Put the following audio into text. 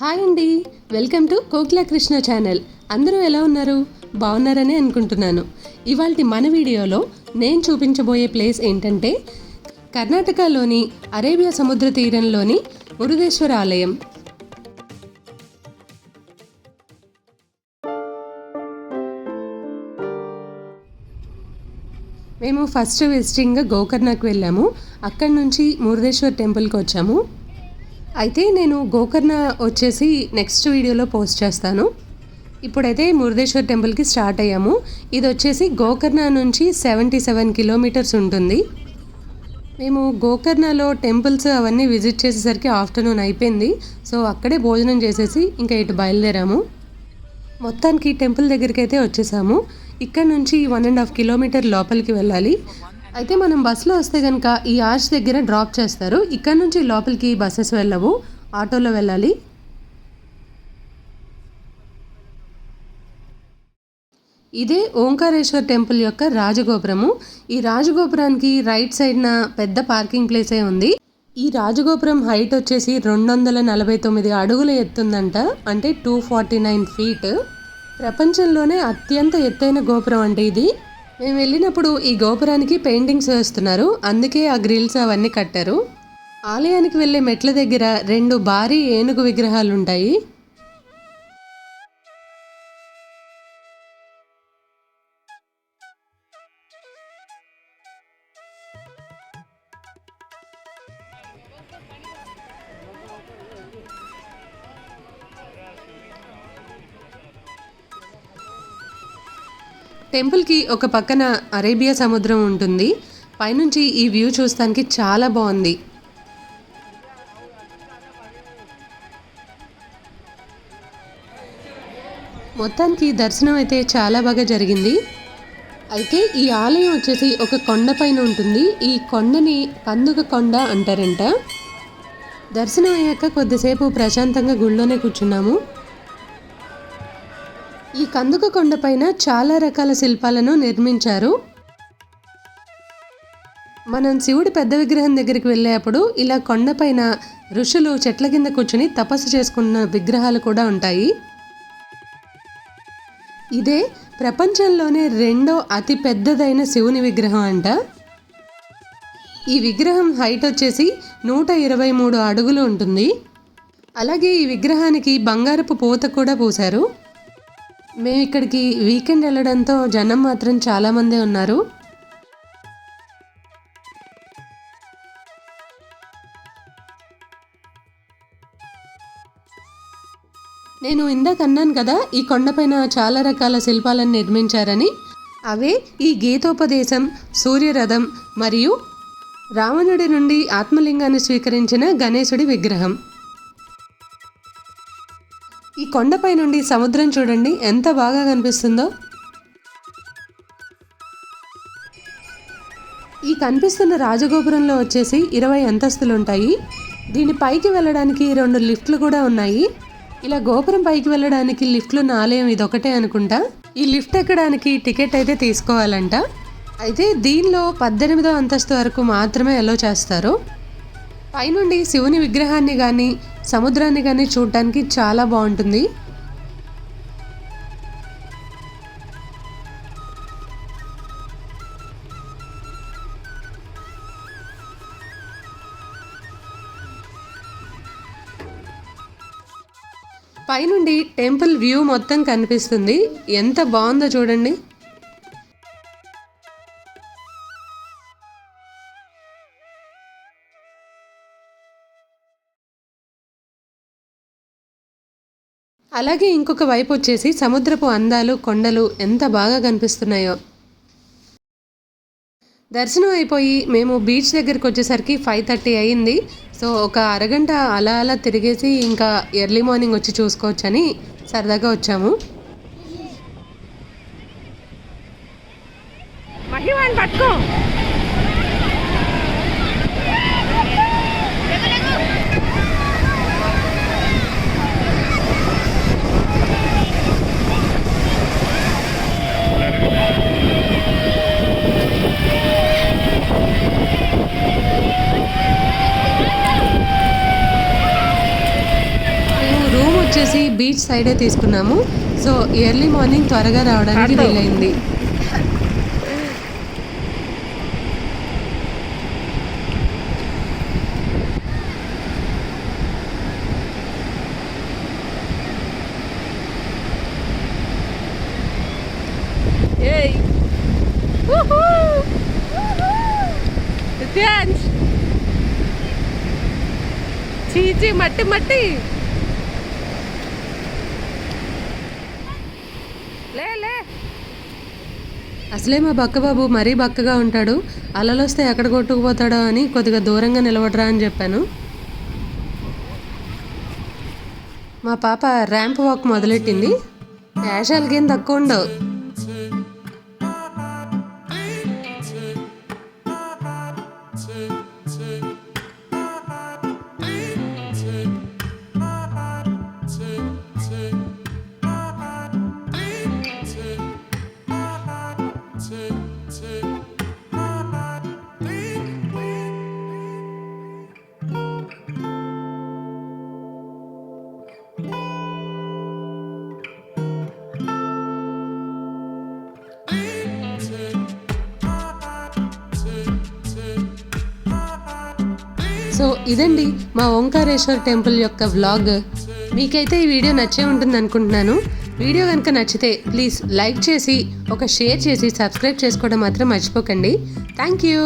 Hi అండి. Welcome to Kokila Krishna channel. అందరూ ఎలా ఉన్నారు? బాగున్నారని అనుకుంటున్నాను. ఇవాళ మన వీడియోలో నేను చూపించబోయే ప్లేస్ ఏంటంటే కర్ణాటకలోని అరేబియా సముద్ర తీరంలోని మురుదేశ్వర ఆలయం. మేము ఫస్ట్ విజిటింగ్గా గోకర్ణకు వెళ్ళాము. అక్కడి నుంచి మురుదేశ్వర్ టెంపుల్కి వచ్చాము. అయితే నేను గోకర్ణ వచ్చేసి నెక్స్ట్ వీడియోలో పోస్ట్ చేస్తాను. ఇప్పుడైతే మురుదేశ్వర్ టెంపుల్కి స్టార్ట్ అయ్యాము. ఇది వచ్చేసి గోకర్ణ నుంచి సెవెంటీ సెవెన్ కిలోమీటర్స్ ఉంటుంది. మేము గోకర్ణలో టెంపుల్స్ అవన్నీ విజిట్ చేసేసరికి ఆఫ్టర్నూన్ అయిపోయింది. సో అక్కడే భోజనం చేసేసి ఇంకా ఇటు బయలుదేరాము. మొత్తానికి టెంపుల్ దగ్గరికి అయితే వచ్చేసాము. ఇక్కడ నుంచి వన్ అండ్ హాఫ్ కిలోమీటర్ లోపలికి వెళ్ళాలి. అయితే మనం బస్సులో వస్తే కనుక ఈ ఆర్చ్ దగ్గర డ్రాప్ చేస్తారు. ఇక్కడ నుంచి లోపలికి బస్సెస్ వెళ్ళవు. ఆటోలో వెళ్ళాలి. ఇదే ఓంకారేశ్వర్ టెంపుల్ యొక్క రాజగోపురము. ఈ రాజగోపురానికి రైట్ సైడ్న పెద్ద పార్కింగ్ ప్లేసే ఉంది. ఈ రాజగోపురం హైట్ వచ్చేసి రెండు వందల నలభై తొమ్మిది అడుగులు ఎత్తుందంట. అంటే టూ ఫార్టీ నైన్ ఫీట్. ప్రపంచంలోనే అత్యంత ఎత్తైన గోపురం అంటే ఇది. మేము వెళ్ళినప్పుడు ఈ గోపురానికి పెయింటింగ్స్ వేస్తున్నారు. అందుకే ఆ గ్రిల్స్ అవన్నీ కట్టారు. ఆలయానికి వెళ్ళే మెట్ల దగ్గర రెండు భారీ ఏనుగు విగ్రహాలు ఉంటాయి. టెంపుల్కి ఒక పక్కన అరేబియా సముద్రం ఉంటుంది. పైనుంచి ఈ వ్యూ చూస్తానికి చాలా బాగుంది మొత్తానికి దర్శనం అయితే చాలా బాగా జరిగింది. అయితే ఈ ఆలయం వచ్చేసి ఒక కొండ పైన ఉంటుంది. ఈ కొండని కందుక కొండ అంటారంట. దర్శనం అయ్యాక కొద్దిసేపు ప్రశాంతంగా గుళ్ళోనే కూర్చున్నాము. ఈ కందుక కొండపైన చాలా రకాల శిల్పాలను నిర్మించారు. మనం శివుడి పెద్ద విగ్రహం దగ్గరికి వెళ్ళేటప్పుడు ఇలా కొండపైన ఋషులు చెట్ల కింద కూర్చుని తపస్సు చేసుకున్న విగ్రహాలు కూడా ఉంటాయి. ఇదే ప్రపంచంలోనే రెండో అతి పెద్దదైన శివుని విగ్రహం అంట. ఈ విగ్రహం హైట్ వచ్చేసి నూట ఇరవై మూడు అడుగులు ఉంటుంది. అలాగే ఈ విగ్రహానికి బంగారపు పూత కూడా పూశారు. మేము ఇక్కడికి వీకెండ్ వెళ్ళడంతో జనం మాత్రం చాలామందే ఉన్నారు. నేను ఇందాక అన్నాను కదా ఈ కొండపైన చాలా రకాల శిల్పాలను నిర్మించారని. అవే ఈ గీతోపదేశం సూర్యరథం మరియు రావణుడి నుండి ఆత్మలింగాన్ని స్వీకరించిన గణేశుడి విగ్రహం. కొండపై నుండి సముద్రం చూడండి. ఎంత బాగా కనిపిస్తుందో. ఈ కనిపిస్తున్న రాజగోపురంలో వచ్చేసి ఇరవై అంతస్తులు ఉంటాయి. దీని పైకి వెళ్ళడానికి రెండు లిఫ్ట్లు కూడా ఉన్నాయి. ఇలా గోపురం పైకి వెళ్ళడానికి లిఫ్ట్లున్న ఆలయం ఇదొకటే అనుకుంటా. ఈ లిఫ్ట్ ఎక్కడానికి టికెట్ అయితే తీసుకోవాలంట. అయితే దీనిలో పద్దెనిమిదో అంతస్తు వరకు మాత్రమే అలో చేస్తారు. పైనుండి శివుని విగ్రహాన్ని కానీ సముద్రాన్ని కానీ చూడటానికి చాలా బాగుంటుంది. పైనుండి టెంపుల్ వ్యూ మొత్తం కనిపిస్తుంది. ఎంత బాగుందో చూడండి. అలాగే ఇంకొక వైపు వచ్చేసి సముద్రపు అందాలు కొండలు ఎంత బాగా కనిపిస్తున్నాయో. దర్శనం అయిపోయి మేము బీచ్ దగ్గరికి వచ్చేసరికి ఫైవ్ థర్టీ అయ్యింది సో ఒక అరగంట అలా అలా తిరిగేసి ఇంకా ఎర్లీ మార్నింగ్ వచ్చి చూసుకోవచ్చని సరదాగా వచ్చాము మహిమాన్ పట్టుకో మేము రూమ్ వచ్చేసి బీచ్ సైడే తీసుకున్నాము. సో ఎర్లీ మార్నింగ్ త్వరగా రావడానికి. వీలైంది. మట్టి మట్టి. అసలే మా బక్కబాబు మరీ బక్కగా ఉంటాడు. అలలొస్తే ఎక్కడ కొట్టుకుపోతాడో అని కొద్దిగా దూరంగా నిలబడరా అని చెప్పాను. మా పాప ర్యాంప్ వాక్ మొదలెట్టింది. వేషాలకేం తక్కువ ఉండవు. సో ఇదండి మా ఓంకారేశ్వర్ టెంపుల్ యొక్క వ్లాగ్. మీకైతే ఈ వీడియో నచ్చే ఉంటుంది అనుకుంటున్నాను వీడియో కనుక నచ్చితే ప్లీజ్ లైక్ చేసి ఒక షేర్ చేసి సబ్స్క్రైబ్ చేసుకోవడం మాత్రం మర్చిపోకండి. Thank you.